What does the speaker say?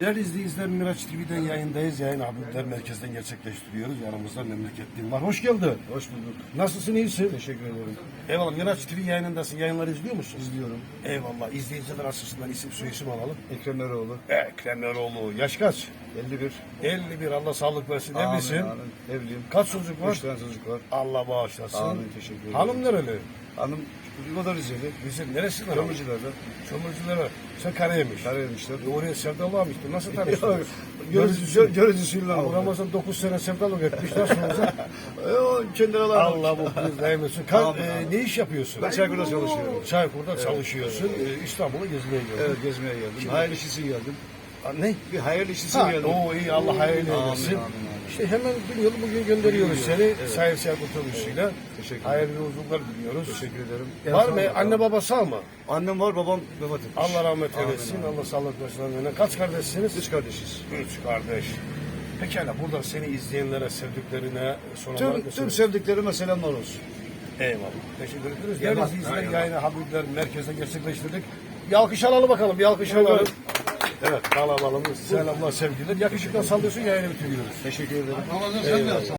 Değerli izleyiciler Miraç TV'den yayındayız. Yayın Habibler Merkez'den gerçekleştiriyoruz. Yanımızda memleketliğim var. Hoş geldin. Hoş bulduk. Nasılsın, iyisin? Teşekkür ederim. Eyvallah. Miraç TV yayınındasın. Yayınları izliyor musun? İzliyorum. Eyvallah. İzleyiciler açısından isim soyisim alalım. Ekrem Eroğlu. Ekrem Eroğlu. Yaş kaç? 51. 51. Allah sağlık versin. Amin, Evlisin. amin. Evliyim. Kaç çocuk var? Üç tane çocuk var. Allah bağışlasın. Amin, teşekkür ederim. Hanım nereli? Hanım o da Rizeli. Bizim neresinden? Kömürcülerden. Çömürcüler. Sen Karayemmiş. Karayelmişler. E oraya sevdalığa Nasıl tanıştınız? Görücü, görücüsüyle oldu. Ramazan 9 sene sevdalık etmiş. Nasıl olacak? E, o kendi aralarında. Allah mutluluk daim etsin. Ka- Amin, e, ne iş yapıyorsun? Ben Çaykur'da çalışıyorum. Çaykur'da çalışıyorsun. E, İstanbul'a gezmeye geldin. Evet gezmeye geldim. Hayırlı iş için geldim. Ne? Bir hayırlı iş için Ha, geldim. o iyi Allah hayırlı eylesin. İşte hemen bir yıl bugün gönderiyoruz seni. Sahil Seyahat Otobüsü'yle. Teşekkür ederim. Hayırlı yolculuklar diliyoruz. Teşekkür ederim. Var mı? Anne baba sağ mı? Annem var, babam vefat etmiş. Allah rahmet eylesin. Allah sağlık annene. Kaç kardeşsiniz? Üç kardeşiz. Üç kardeş. Pekala buradan seni izleyenlere, sevdiklerine son olarak Tüm, ne tüm sevdiklerime selamlar olsun. Eyvallah. Teşekkür ederiz. Değerli izleyiciler yayını Habibler Merkez'de gerçekleştirdik. Bir alkış alalım bakalım. Bir alkış alalım. Evet, alalım. Selamlar, sevgiler. Yakışıkla sallıyorsun yayını bitiriyoruz. Teşekkür ederim.